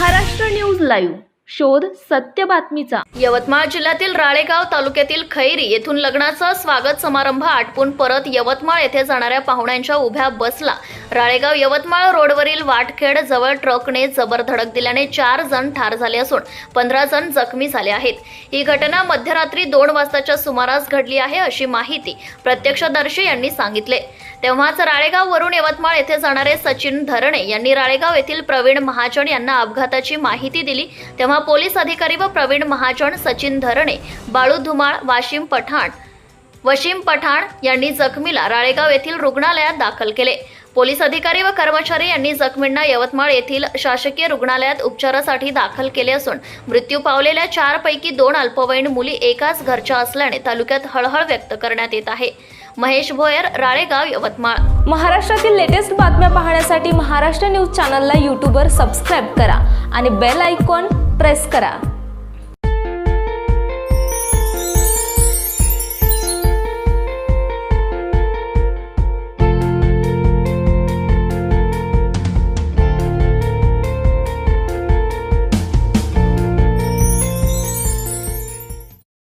Maharashtra news live. शोध सत्य बातमीचा. यवतमाळ जिल्ह्यातील राळेगाव तालुक्यातील खैरी येथून लग्नाचा स्वागत समारंभ आटपून परत यवतमाळ येथे जाणाऱ्या पाहुण्यांच्या उभ्या बसला. राळेगाव यवतमाळ रोडवरील वाटखेड जवळ ट्रकने जबर धडक दिल्याने चार जण ठार झाले असून पंधरा जण जखमी झाले आहेत. ही घटना मध्यरात्री दोन वाजताच्या सुमारास घडली आहे अशी माहिती प्रत्यक्षदर्शी यांनी सांगितले. तेव्हाच राळेगाव वरून यवतमाळ येथे जाणारे सचिन धरणे यांनी राळेगाव येथील प्रवीण महाजन यांना अपघाताची माहिती दिली. तेव्हा पोलीस अधिकारी व प्रवीण महाजन सचिन धरणे बाळू धुमाळ वाशिम पठाण वशिम पठाण यांनी जखमीला राळेगाव येथील रुग्णालयात दाखल केले. पोलीस अधिकारी व कर्मचारी यांनी जखमींना यवतमाळ येथील शासकीय रुग्णालयात उपचारासाठी दाखल केले असून मृत्यू पावलेल्या चारपैकी दोन अल्पवयीन मुली एकाच घरच्या असल्याने तालुक्यात हळहळ व्यक्त करण्यात येत आहे. महेश भोयर राळेगाव यवतमाळ. महाराष्ट्रातील लेटेस्ट बातम्या पाहण्यासाठी महाराष्ट्र न्यूज चॅनलला यूट्यूबवर सबस्क्राईब करा आणि बेल आयकॉन प्रेस करा.